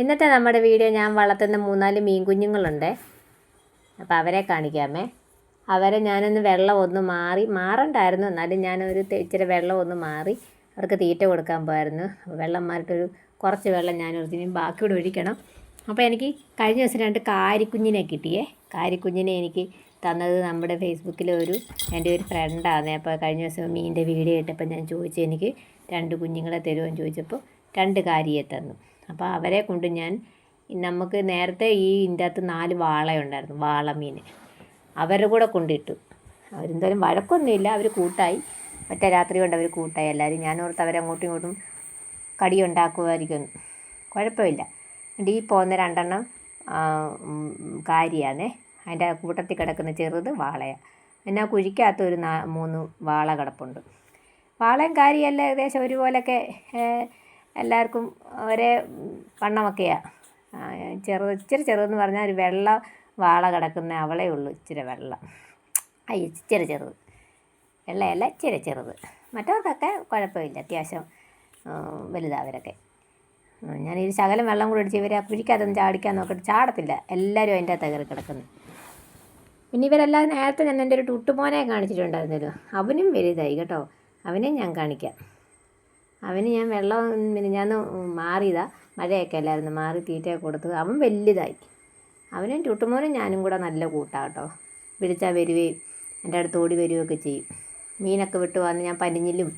ഇന്നത്തെ നമ്മുടെ വീഡിയോ ഞാൻ വളർത്തുന്ന മൂന്നാൽ മീൻ കുഞ്ഞുങ്ങളുണ്ട് അപ്പോൾ അവരെ കാണിക്കാമേ. അവരെ ഞാനൊന്ന് വെള്ളം ഒന്ന് മാറി മാറണ്ടായിരുന്നു. എന്നാലും ഞാനൊരു ഇച്ചിരി വെള്ളം ഒന്ന് മാറി അവർക്ക് തീറ്റ കൊടുക്കാൻ പോയായിരുന്നു. വെള്ളം മാറിയിട്ടൊരു കുറച്ച് വെള്ളം ഞാൻ ഇനി ബാക്കി കൂടെ ഒഴിക്കണം. അപ്പോൾ എനിക്ക് കഴിഞ്ഞ ദിവസം രണ്ട് കാരിക്കുഞ്ഞിനെ കിട്ടിയേ. കാരിക്കുഞ്ഞിനെ എനിക്ക് തന്നത് നമ്മുടെ ഫേസ്ബുക്കിലെ ഒരു എന്റെ ഒരു ഫ്രണ്ടാണ്. അപ്പോൾ കഴിഞ്ഞ ദിവസം മീനിന്റെ വീഡിയോ ഇട്ടപ്പോൾ ഞാൻ ചോദിച്ചു എനിക്ക് രണ്ട് കുഞ്ഞുങ്ങളെ തരുമെന്ന് ചോദിച്ചപ്പോൾ രണ്ട് കാരിയെ തന്നു. അപ്പോൾ അവരെ കൊണ്ട് ഞാൻ നമുക്ക് നേരത്തെ ഈ ഇതിന്റെ അകത്ത് നാല് വാളയുണ്ടായിരുന്നു വാളമീൻ. അവരുടെ കൂടെ കൊണ്ടിട്ടു. അവരെന്തായാലും വഴക്കൊന്നുമില്ല അവർ കൂട്ടായി. ഒറ്റ രാത്രി കൊണ്ട് അവർ കൂട്ടായി എല്ലാവരും. ഞാൻ ഓർത്ത് അവരങ്ങോട്ടും ഇങ്ങോട്ടും കടി ഉണ്ടാക്കുമായിരിക്കും. കുഴപ്പമില്ല. ഈ പോകുന്ന രണ്ടെണ്ണം കാരിയാണേ അതിന്റെ കൂട്ടത്തിൽ കിടക്കുന്ന ചെറുത് വാളയാണ് പിന്നെ ആ കുഴിക്കകത്ത് ഒരു നാ മൂന്ന് വാള കിടപ്പുണ്ട്. വാളയും കാരിയെല്ലാം ഏകദേശം ഒരുപോലൊക്കെ എല്ലാവർക്കും ഒരേ വണ്ണമൊക്കെയാണ് ചെറു ഇച്ചിരി ചെറുതെന്ന് പറഞ്ഞാൽ ഒരു വെള്ള വാള കിടക്കുന്ന അവളേ ഉള്ളൂ ഇച്ചിരി വെള്ളം. ആ ഇച്ചിരി ചെറുത്. വെള്ളയല്ല ഇച്ചിരി ചെറുത്. മറ്റവർക്കൊക്കെ കുഴപ്പമില്ല അത്യാവശ്യം വലുതാവരൊക്കെ ഞാൻ ഈ ശകലം വെള്ളം കൂടി അടിച്ച് ഇവരെ കുഴിക്കകത്തൊന്നും ചാടിക്കാൻ നോക്കിയിട്ട് ചാടത്തില്ല. എല്ലാവരും അതിന്റെ കയറി കിടക്കുന്നു. പിന്നെ ഇവരെല്ലാം നേരത്തെ ഞാൻ എന്റെ ഒരു ടുട്ടുമോനെ കാണിച്ചിട്ടുണ്ടായിരുന്നല്ലോ. അവനും വലുതായി കേട്ടോ. അവനെയും ഞാൻ കാണിക്കാം. അവന് ഞാൻ വെള്ളം പിന്നെ ഞാൻ മാറിയതാ. മഴയൊക്കെ അല്ലായിരുന്നു. മാറി തീറ്റയൊക്കെ കൊടുത്തു അവൻ വലുതായി. അവനും ചുട്ടുമോനും ഞാനും കൂടെ നല്ല കൂട്ടാണ് കേട്ടോ. വിളിച്ചാൽ വരുകയും എന്റെ അടുത്ത് ഓടി വരികയൊക്കെ ചെയ്യും. മീനൊക്കെ വിട്ട് വന്ന് ഞാൻ പനിഞ്ഞിലും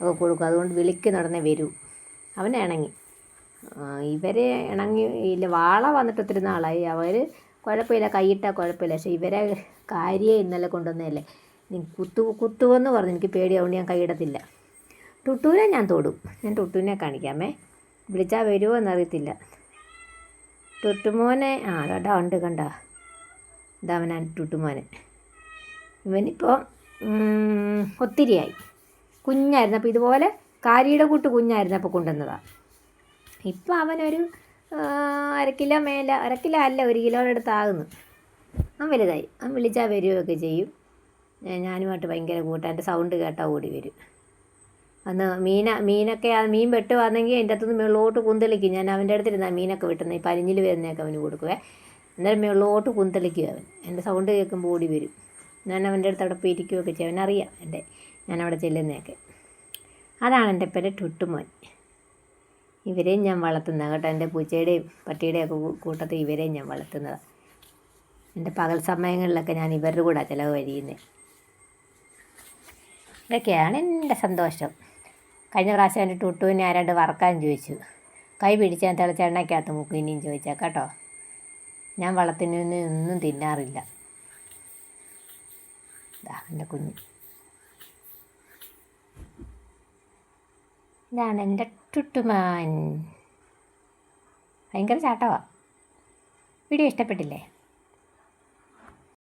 ഒക്കെ കൊടുക്കും. അതുകൊണ്ട് വിളിക്ക് നടന്നേ വരൂ. അവൻ ഇണങ്ങി. ഇവരെ ഇണങ്ങി ഇല്ല. വാള വന്നിട്ട് ഒത്തിരി നാളായി. അവർ കുഴപ്പമില്ല. കൈയിട്ടാൽ കുഴപ്പമില്ല. പക്ഷേ ഇവരെ കാര്യേ ഇന്നലെ കൊണ്ടുവന്നതല്ലേ. കുത്തു കുത്തുവെന്ന് പറഞ്ഞു. എനിക്ക് പേടിയാവുകൊണ്ട് ഞാൻ കൈയിടത്തില്ല. ടുട്ടുവിനെ ഞാൻ തൊടും. ഞാൻ ടുട്ടുവിനെ കാണിക്കാമേ. വിളിച്ചാൽ വരുമോ എന്നറിയത്തില്ല ടുട്ടുമോനെ ആ കേട്ടോ ഉണ്ട് കണ്ട. ഇതാവനാ ടുട്ടുമോനെ. ഇവനിപ്പോൾ ഒത്തിരിയായി. കുഞ്ഞായിരുന്നു. അപ്പോൾ ഇതുപോലെ കാരിയുടെ കൂട്ട് കുഞ്ഞായിരുന്നു അപ്പോൾ കൊണ്ടുവന്നതാണ് ഇപ്പോൾ അവനൊരു അര കിലോ മേലെ അര കിലോ അല്ല ഒരു കിലോയുടെ അടുത്താകുന്നു. അവൻ വലുതായി. അവൻ വിളിച്ചാൽ വരികയൊക്കെ ചെയ്യും. ഞാനുമായിട്ട് ഭയങ്കര കൂട്ടാന്റെ സൗണ്ട് കേട്ടാൽ ഓടി വരും. അന്ന് മീന മീനൊക്കെ ആ മീൻ വെട്ട് വന്നെങ്കിൽ എന്റെ അകത്തുനിന്ന് മുകളിലോട്ട് കുന്തളിക്കും. ഞാൻ അവന്റെ അടുത്തിരുന്ന മീനൊക്കെ വെട്ടുന്നത് ഈ പരിഞ്ഞിൽ വരുന്നതൊക്കെ അവന് കൊടുക്കുവേ. അന്നേരം മുകളിലോട്ട് കുന്തളിക്കും അവൻ. എന്റെ സൗണ്ട് കേൾക്കുമ്പോൾ ഓടി വരും. ഞാൻ അവന്റെ അടുത്ത് അവിടെ പോയി ഇരിക്കുകയൊക്കെ ചെയ്യും. അവനറിയാം എന്റെ ഞാൻ അവിടെ ചെല്ലുന്നതൊക്കെ. അതാണ് എന്റെ പേര് ടുട്ടുമോൻ. ഇവരെയും ഞാൻ വളർത്തുന്നത് കേട്ടോ. എന്റെ പൂച്ചയുടെയും പട്ടിയുടെയും ഒക്കെ കൂട്ടത്തിൽ ഇവരെയും ഞാൻ വളർത്തുന്നതാണ് എന്റെ പകൽ സമയങ്ങളിലൊക്കെ ഞാൻ ഇവരുടെ കൂടെ ചിലവ് കഴിയുന്നത് ഇതൊക്കെയാണ് എന്റെ സന്തോഷം. കഴിഞ്ഞ പ്രാവശ്യം എന്റെ ടുട്ടുവിനെ ആരാണ്ട് വറക്കാൻ ചോദിച്ചു. കൈ പിടിച്ചാൽ തിളച്ചെണ്ണയ്ക്കകത്ത് മുക്കുവിനെയും ചോദിച്ചാൽ കേട്ടോ. ഞാൻ വളർത്തുന്നതിന് ഒന്നും തിന്നാറില്ല. എന്റെ കുഞ്ഞ്. ഇതാണ് എന്റെ ടുട്ടുമാൻ. ഭയങ്കര ചാട്ടവാ. വീഡിയോ ഇഷ്ടപ്പെട്ടില്ലേ?